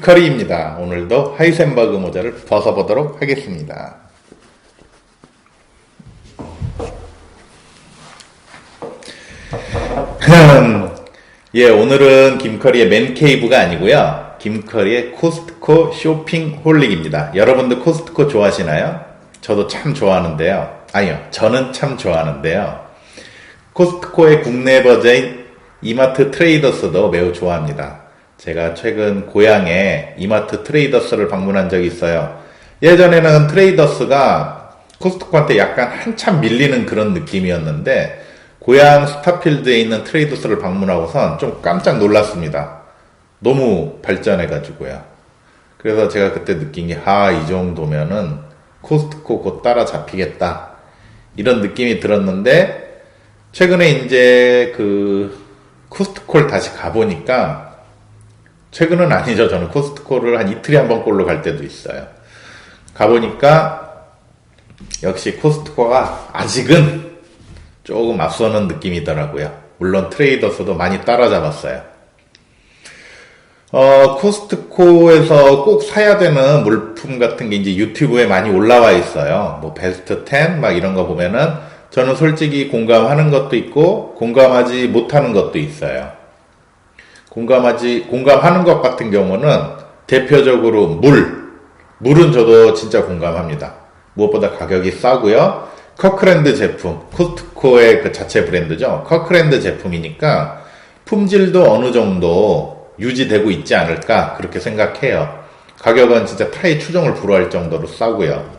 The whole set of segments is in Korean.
김커리입니다. 오늘도 하이센버그 모자를 벗어보도록 하겠습니다. 예, 오늘은 김커리의 맨케이브가 아니고요. 김커리의 코스트코 쇼핑 홀릭입니다. 여러분들 코스트코 좋아하시나요? 저도 참 좋아하는데요. 아니요, 저는 참 좋아하는데요. 코스트코의 국내 버전인 이마트 트레이더스도 매우 좋아합니다. 제가 최근 고향에 이마트 트레이더스를 방문한 적이 있어요. 예전에는 트레이더스가 코스트코한테 약간 한참 밀리는 그런 느낌이었는데 고향 스타필드에 있는 트레이더스를 방문하고선 좀 깜짝 놀랐습니다. 너무 발전해가지고요. 그래서 제가 그때 느낀 게, 아, 이 정도면은 코스트코 곧 따라잡히겠다. 이런 느낌이 들었는데, 최근에 이제 그 코스트코를 다시 가보니까, 최근은 아니죠. 저는 코스트코를 한 이틀에 한 번 꼴로 갈 때도 있어요. 가보니까, 역시 코스트코가 아직은 조금 앞서는 느낌이더라고요. 물론 트레이더스도 많이 따라잡았어요. 어, 코스트코에서 꼭 사야 되는 물품 같은 게 이제 유튜브에 많이 올라와 있어요. 뭐 베스트 10 막 이런 거 보면은 저는 솔직히 공감하는 것도 있고 공감하지 못하는 것도 있어요. 공감하지 공감하는 것 같은 경우는 대표적으로 물. 물은 저도 진짜 공감합니다. 무엇보다 가격이 싸고요. 커크랜드 제품, 코스트코의 그 자체 브랜드죠. 커크랜드 제품이니까 품질도 어느 정도 유지되고 있지 않을까 그렇게 생각해요. 가격은 진짜 타의 추정을 불허할 정도로 싸고요.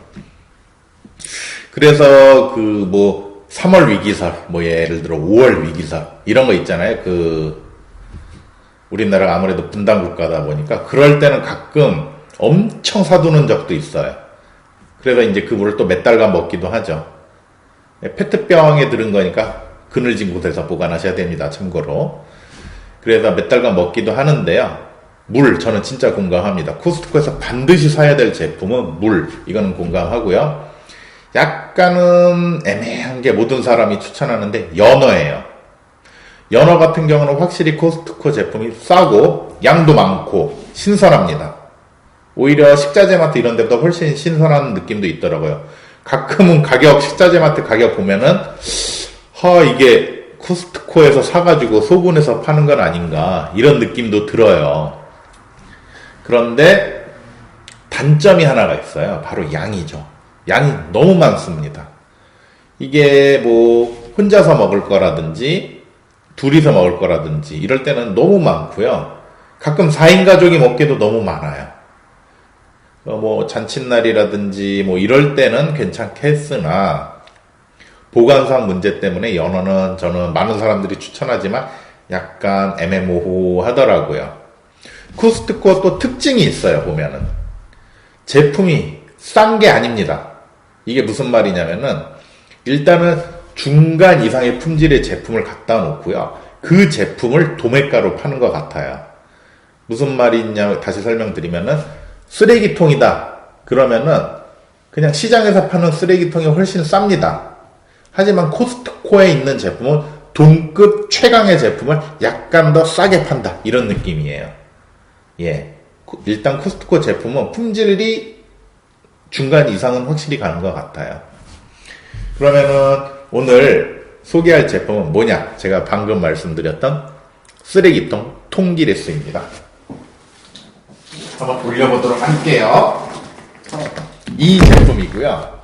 그래서 그 뭐 3월 위기설, 뭐 예를 들어 5월 위기설 이런 거 있잖아요. 그 우리나라가 아무래도 분단 국가다 보니까 그럴 때는 가끔 엄청 사두는 적도 있어요. 그래서 이제 그 물을 또 몇 달간 먹기도 하죠. 네, 페트병에 들은 거니까 그늘진 곳에서 보관하셔야 됩니다. 참고로. 그래서 몇 달간 먹기도 하는데요. 물, 저는 진짜 공감합니다. 코스트코에서 반드시 사야 될 제품은 물. 이거는 공감하고요. 약간은 애매한 게 모든 사람이 추천하는데 연어예요. 연어 같은 경우는 확실히 코스트코 제품이 싸고 양도 많고 신선합니다. 오히려 식자재 마트 이런 데보다 훨씬 신선한 느낌도 있더라고요. 가끔은 가격, 식자재 마트 가격 보면은, 하, 이게 코스트코에서 사가지고 소분해서 파는 건 아닌가, 이런 느낌도 들어요. 그런데 단점이 하나가 있어요. 바로 양이죠. 양이 너무 많습니다. 이게 뭐, 혼자서 먹을 거라든지, 둘이서 먹을 거라든지, 이럴 때는 너무 많고요. 가끔 4인 가족이 먹기도 너무 많아요. 어, 뭐 잔칫날이라든지 뭐 이럴 때는 괜찮겠으나 보관상 문제 때문에 연어는 저는 많은 사람들이 추천하지만 약간 애매모호하더라고요. 코스트코 또 특징이 있어요 보면은 제품이 싼 게 아닙니다. 이게 무슨 말이냐면은 일단은 중간 이상의 품질의 제품을 갖다 놓고요. 그 제품을 도매가로 파는 것 같아요. 무슨 말이냐 다시 설명드리면은 쓰레기통이다. 그러면은 그냥 시장에서 파는 쓰레기통이 훨씬 쌉니다. 하지만 코스트코에 있는 제품은 동급 최강의 제품을 약간 더 싸게 판다. 이런 느낌이에요. 예. 일단 코스트코 제품은 품질이 중간 이상은 확실히 가는 것 같아요. 그러면은 오늘 소개할 제품은 뭐냐? 제가 방금 말씀드렸던 쓰레기통 통기레스입니다. 한번 돌려보도록 할게요. 이 제품이고요.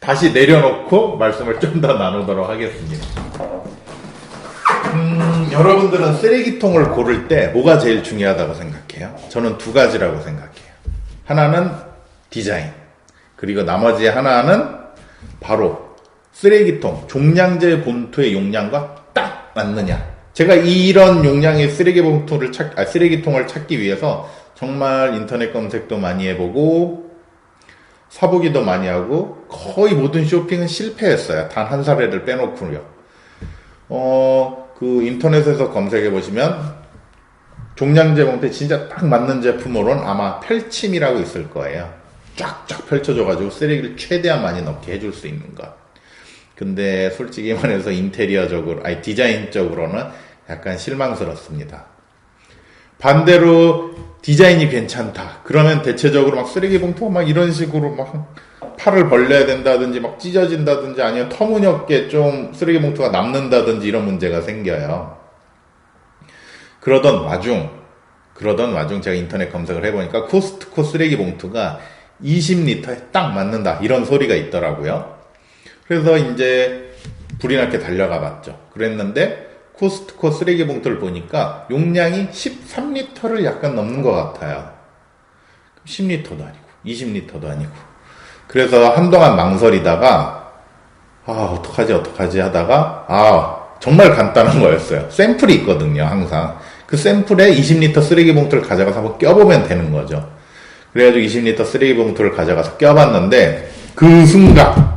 다시 내려놓고 말씀을 좀 더 나누도록 하겠습니다. 음, 여러분들은 쓰레기통을 고를 때 뭐가 제일 중요하다고 생각해요? 저는 두 가지라고 생각해요. 하나는 디자인, 그리고 나머지 하나는 바로 쓰레기통, 종량제 본토의 용량과 딱 맞느냐. 제가 이런 용량의 쓰레기 봉투를 찾, 아, 쓰레기통을 찾기 위해서 정말 인터넷 검색도 많이 해보고 사보기도 많이 하고 거의 모든 쇼핑은 실패했어요. 단 한 사례를 빼놓고요. 어, 그 인터넷에서 검색해 보시면 종량제 봉투에 진짜 딱 맞는 제품으로는 아마 펼침이라고 있을 거예요. 쫙쫙 펼쳐줘가지고 쓰레기를 최대한 많이 넣게 해줄 수 있는 것. 근데 솔직히 말해서 인테리어적으로, 아니 디자인적으로는 약간 실망스럽습니다. 반대로 디자인이 괜찮다. 그러면 대체적으로 막 쓰레기 봉투가 막 이런 식으로 막 팔을 벌려야 된다든지 막 찢어진다든지 아니면 터무니없게 좀 쓰레기 봉투가 남는다든지 이런 문제가 생겨요. 그러던 와중, 그러던 와중 제가 인터넷 검색을 해보니까 코스트코 쓰레기 봉투가 20리터에 딱 맞는다. 이런 소리가 있더라고요. 그래서 이제 불이 나게 달려가 봤죠. 그랬는데 코스트코 쓰레기 봉투를 보니까 용량이 13리터를 약간 넘는 것 같아요. 10리터도 아니고 20리터도 아니고. 그래서 한동안 망설이다가 아 어떡하지 어떡하지 하다가 아 정말 간단한 거였어요. 샘플이 있거든요 항상. 그 샘플에 20리터 쓰레기 봉투를 가져가서 한번 껴보면 되는 거죠. 그래가지고 20리터 쓰레기 봉투를 가져가서 껴봤는데 그 순간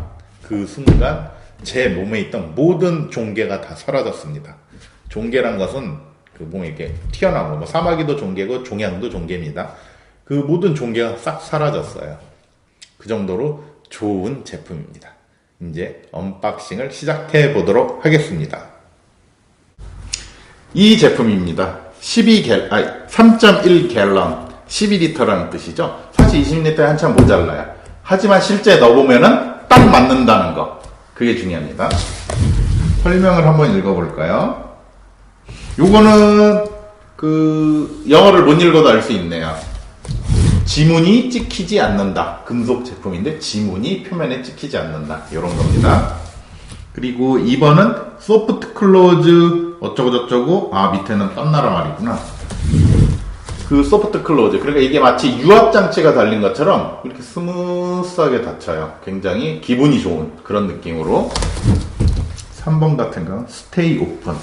그 순간 제 몸에 있던 모든 종괴가 다 사라졌습니다. 종괴란 것은 그 몸에 이렇게 튀어나온 거, 뭐 사마귀도 종괴고 종양도 종괴입니다. 그 모든 종괴가 싹 사라졌어요. 그 정도로 좋은 제품입니다. 이제 언박싱을 시작해 보도록 하겠습니다. 이 제품입니다. 12갤, 아니, 3.1 갤런, 12리터라는 뜻이죠. 사실 20리터에 한참 모자라요. 하지만 실제 넣어보면은 딱 맞는다는 거. 그게 중요합니다. 설명을 한번 읽어볼까요? 요거는 그 영어를 못 읽어도 알 수 있네요. 지문이 찍히지 않는다. 금속 제품인데 지문이 표면에 찍히지 않는다. 이런 겁니다. 그리고 2번은 소프트 클로즈 어쩌고저쩌고 아 밑에는 땀나라 말이구나. 그 소프트 클로즈 그러니까 이게 마치 유압 장치가 달린 것처럼 이렇게 스무스하게 닫혀요. 굉장히 기분이 좋은 그런 느낌으로 3번 같은 건 스테이 오픈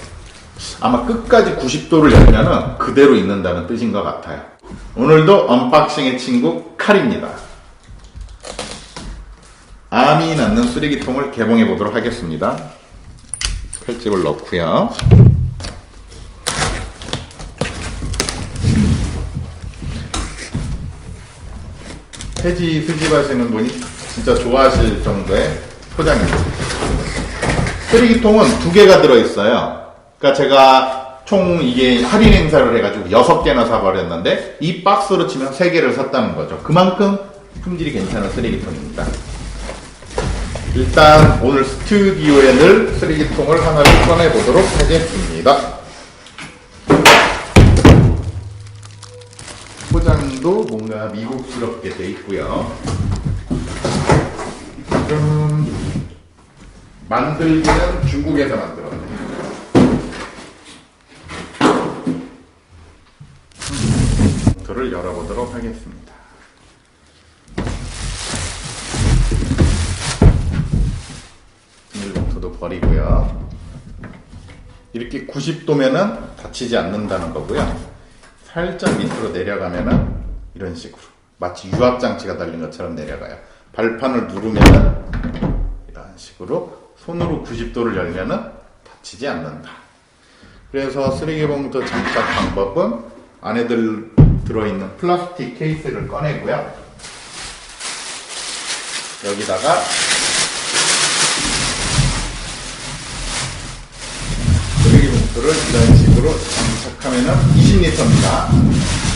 아마 끝까지 90도를 열면은 그대로 있는다는 뜻인 것 같아요. 오늘도 언박싱의 친구 칼입니다. 암이 낳는 쓰레기통을 개봉해 보도록 하겠습니다. 칼집을 넣고요. 폐지 수집하시는 분이 진짜 좋아하실 정도의 포장입니다. 쓰레기통은 두 개가 들어있어요. 그러니까 제가 총 이게 할인 행사를 해가지고 여섯 개나 사버렸는데 이 박스로 치면 세 개를 샀다는 거죠. 그만큼 품질이 괜찮은 쓰레기통입니다. 일단 오늘 스튜디오에 늘 쓰레기통을 하나를 꺼내보도록 하겠습니다. 포장도 뭔가 미국스럽게 돼 있고요. 좀 만들기는 중국에서 만들었네요. 모터를 열어보도록 하겠습니다. 비닐봉투도 버리고요. 이렇게 90도면은 다치지 않는다는 거고요. 살짝 밑으로 내려가면은 이런 식으로 마치 유압 장치가 달린 것처럼 내려가요. 발판을 누르면은 이런 식으로 손으로 90도를 열면은 다치지 않는다. 그래서 쓰레기 봉투 장착 방법은 안에 들, 들어있는 플라스틱 케이스를 꺼내고요. 여기다가 쓰레기 봉투를 이런 식으로 장착하면은 20리터입니다.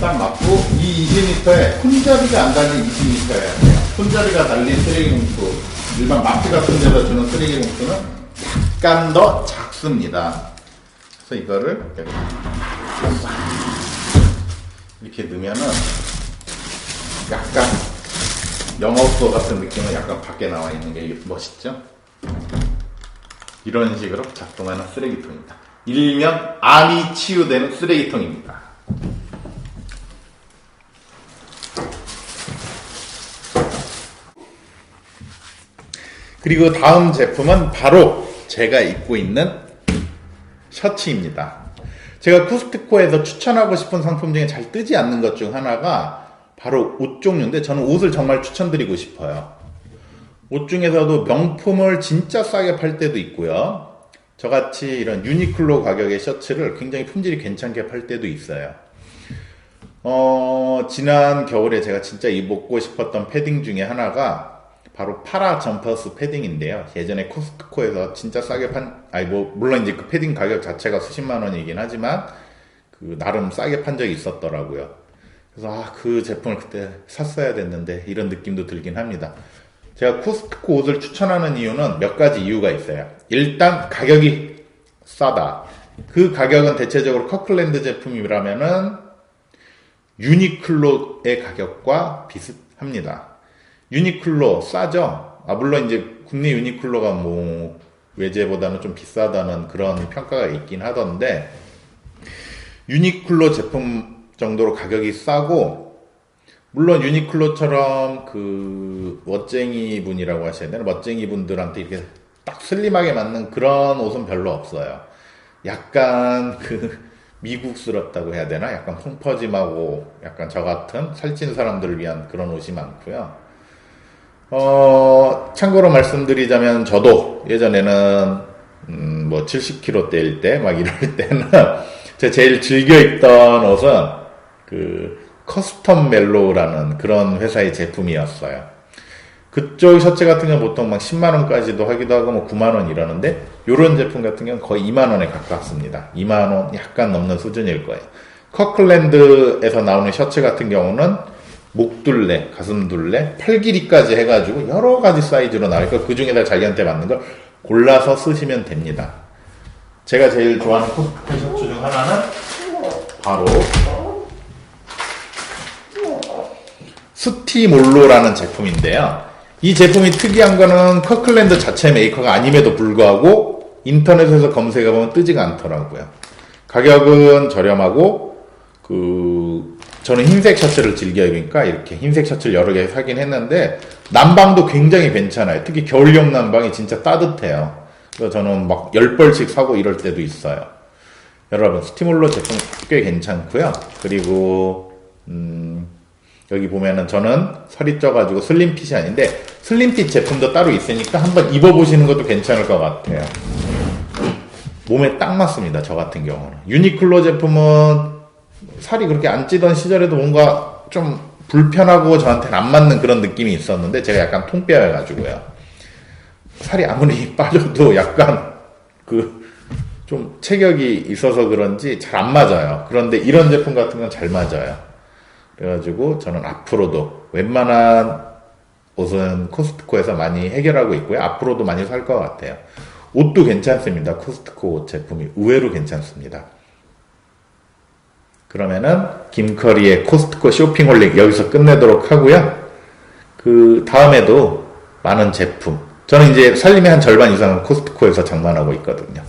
딱 맞고 이 20리터에 손잡이가 안 달린 20리터여야 돼요. 손잡이가 달린 쓰레기 봉투 일반 마트 같은 데서 주는 쓰레기 봉투는 약간 더 작습니다. 그래서 이거를 이렇게 이렇게 넣으면은 약간 영업소 같은 느낌은 약간 밖에 나와 있는 게 멋있죠? 이런 식으로 작동하는 쓰레기통입니다. 일명 암이 치유되는 쓰레기통입니다. 그리고 다음 제품은 바로 제가 입고 있는 셔츠입니다. 제가 쿠스트코에서 추천하고 싶은 상품 중에 잘 뜨지 않는 것 중 하나가 바로 옷 종류인데 저는 옷을 정말 추천드리고 싶어요. 옷 중에서도 명품을 진짜 싸게 팔 때도 있고요. 저같이 이런 유니클로 가격의 셔츠를 굉장히 품질이 괜찮게 팔 때도 있어요. 어, 지난 겨울에 제가 진짜 입고 싶었던 패딩 중에 하나가 바로 파라 점퍼스 패딩인데요. 예전에 코스트코에서 진짜 싸게 판, 아니 뭐 물론 이제 그 패딩 가격 자체가 수십만 원이긴 하지만 그그 나름 싸게 판 적이 있었더라고요. 그래서 아, 그 제품을 그때 샀어야 됐는데 이런 느낌도 들긴 합니다. 제가 코스트코 옷을 추천하는 이유는 몇 가지 이유가 있어요. 일단 가격이 싸다. 그 가격은 대체적으로 커클랜드 제품이라면은 유니클로의 가격과 비슷합니다. 유니클로 싸죠? 아, 물론 이제 국내 유니클로가 뭐 외제보다는 좀 비싸다는 그런 평가가 있긴 하던데, 유니클로 제품 정도로 가격이 싸고, 물론 유니클로처럼 그 멋쟁이 분이라고 하셔야 되나? 멋쟁이 분들한테 이렇게 딱 슬림하게 맞는 그런 옷은 별로 없어요. 약간 그 미국스럽다고 해야 되나? 약간 펑퍼짐하고 약간 저 같은 살찐 사람들을 위한 그런 옷이 많고요. 어, 참고로 말씀드리자면 저도 예전에는 음, 뭐 70kg대일 때 막 이럴 때는 제가 제일 즐겨 입던 옷은 그 커스텀 멜로라는 그런 회사의 제품이었어요. 그쪽 셔츠 같은 경우는 보통 막 10만 원까지도 하기도 하고 뭐 9만 원 이러는데 요런 제품 같은 경우는 거의 2만 원에 가깝습니다. 2만 원 약간 넘는 수준일 거예요. 커클랜드에서 나오는 셔츠 같은 경우는 목둘레, 가슴둘레, 팔 길이까지 해가지고 여러 가지 사이즈로 나오니까 그 중에다 자기한테 맞는 걸 골라서 쓰시면 됩니다. 제가 제일 좋아하는 코스트 셔츠 중 하나는 바로 스티몰로라는 제품인데요. 이 제품이 특이한 거는 커클랜드 자체 메이커가 아님에도 불구하고 인터넷에서 검색해보면 뜨지가 않더라고요. 가격은 저렴하고 그 저는 흰색 셔츠를 즐겨 입으니까 이렇게 흰색 셔츠를 여러 개 사긴 했는데 난방도 굉장히 괜찮아요. 특히 겨울용 난방이 진짜 따뜻해요. 그래서 저는 막 10벌씩 사고 이럴 때도 있어요. 여러분 스티몰로 제품 꽤 괜찮고요. 그리고 음, 여기 보면은 저는 살이 쪄가지고 슬림핏이 아닌데 슬림핏 제품도 따로 있으니까 한번 입어보시는 것도 괜찮을 것 같아요. 몸에 딱 맞습니다. 저 같은 경우는 유니클로 제품은 살이 그렇게 안 찌던 시절에도 뭔가 좀 불편하고 저한테는 안 맞는 그런 느낌이 있었는데 제가 약간 통뼈여가지고요. 살이 아무리 빠져도 약간 그 좀 체격이 있어서 그런지 잘 안 맞아요. 그런데 이런 제품 같은 건 잘 맞아요. 그래가지고 저는 앞으로도 웬만한 옷은 코스트코에서 많이 해결하고 있고요. 앞으로도 많이 살 것 같아요. 옷도 괜찮습니다. 코스트코 옷 제품이 의외로 괜찮습니다. 그러면은 김커리의 코스트코 쇼핑홀릭 여기서 끝내도록 하고요. 그 다음에도 많은 제품. 저는 이제 살림의 한 절반 이상은 코스트코에서 장만하고 있거든요.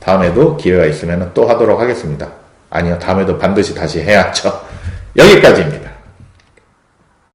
다음에도 기회가 있으면 또 하도록 하겠습니다. 아니요, 다음에도 반드시 다시 해야죠. 여기까지입니다.